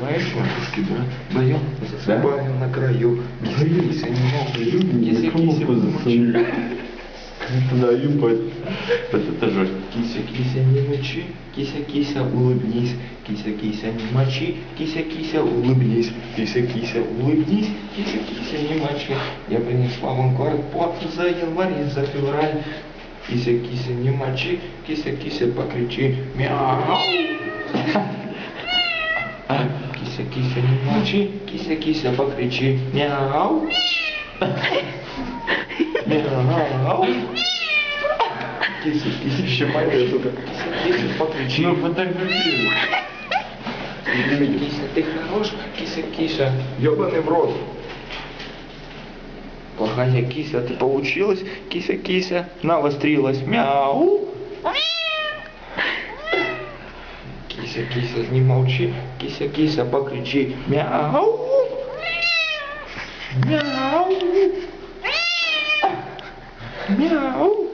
Знаешь, Матушки, да? Баю, Да. засыпаю на краю. Кися, кися, не молчи. Кися, кися, Кому молчи. Даю под, под этажом. Кися, кися, не мочи, кися, кися, улыбнись, кися, кися, не мочи, кися, кися, улыбнись, кися, кися, улыбнись, кися, кися, не мочи. Я принесла вам квартплату за январь и за февраль. Кися, кися, не мочи, кися, кися, покричи, мяу. Кися, кися, не мочи, кися, кися, покричи, мяу. Мяу. Кися, кися, Щипай, сука. Кися, покричи. Ну, фотографируй. Кися, ты хорош, кися, кися, ебаный в рот. Плохая кися, ты получилась, кися, кися, навострилась, мяу. Кися, кися, не молчи, кися, кися, покричи, мяу. Мяу. Мяу.